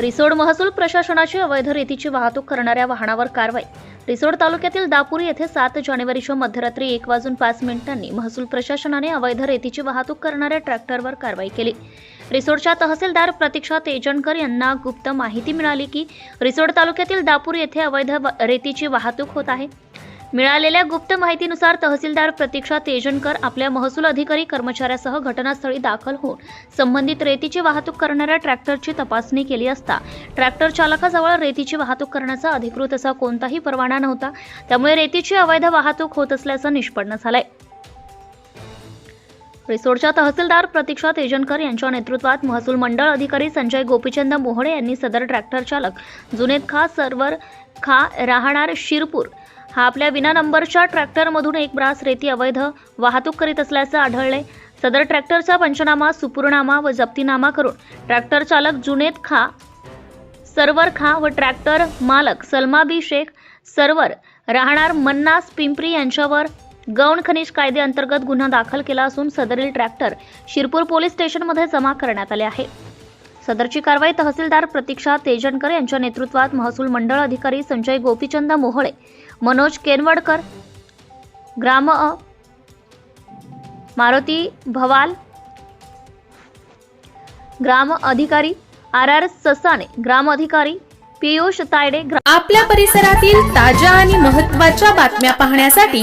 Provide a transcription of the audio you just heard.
रिसोड महसूल प्रशासनाची अवैध रेतीची वाहतूक करणाऱ्या वाहनावर कारवाई. रिसोड तालुक्यातील दापुरी येथे सात जानेवारीच्या मध्यरात्री एक वाजून पाच मिनिटांनी महसूल प्रशासनाने अवैध रेतीची वाहतूक करणाऱ्या ट्रॅक्टरवर कारवाई केली. रिसोडच्या तहसीलदार प्रतीक्षा तेजणकर यांना गुप्त माहिती मिळाली की रिसोड तालुक्यातील दापूर येथे अवैध व- रेतीची वाहतूक होत आहे. मिळालेल्या गुप्त माहितीनुसार तहसीलदार प्रतीक्षा तेजनकर आपल्या महसूल अधिकारी कर्मचाऱ्यासह घटनास्थळी दाखल होऊन संबंधित रेतीची वाहतूक करणाऱ्या ट्रॅक्टरची तपासणी केली असता ट्रॅक्टर चालकाजवळ रेतीची वाहतूक करण्याचा अधिकृत असा कोणताही परवाना नव्हता. त्यामुळे रेतीची अवैध वाहतूक होत असल्याचं निष्पन्न झालंय. रिसोडच्या तहसीलदार प्रतीक्षा तेजनकर यांच्या नेतृत्वात महसूल मंडळ अधिकारी संजय गोपीचंद मोहळे यांनी सदर ट्रॅक्टर चालक जुनेद खा सर्वर खा राहणार शिरपूर. हा आपल्या विना नंबरच्या ट्रॅक्टरमधून एक ब्रास रेती अवैध वाहतूक करीत असल्याचं आढळले. सदर ट्रॅक्टरचा पंचनामा सुपूर्णामा व जप्तीनामा करून ट्रॅक्टर चालक जुनेद खा सर्वर खा व ट्रॅक्टर मालक सलमा बी शेख सर्वर राहणार मन्नास पिंपरी यांच्यावर गौण खनिज कायद्याअंतर्गत गुन्हा दाखल केला असून सदरील ट्रॅक्टर शिरपूर पोलीस स्टेशनमध्ये जमा करण्यात आले आहे. सदरची कारवाई तहसीलदार प्रतीक्षा तेजणकर यांच्या नेतृत्वात महसूल मंडळ अधिकारी संजय गोपीचंद मोहळे मनोज केनवडकर ग्राम अ, मारुती भवाल ग्राम अधिकारी आर आर ससाने ग्राम अधिकारी पियुष तायडे आपल्या परिसरातील ताज्या आणि महत्त्वाच्या बातम्या पाहण्यासाठी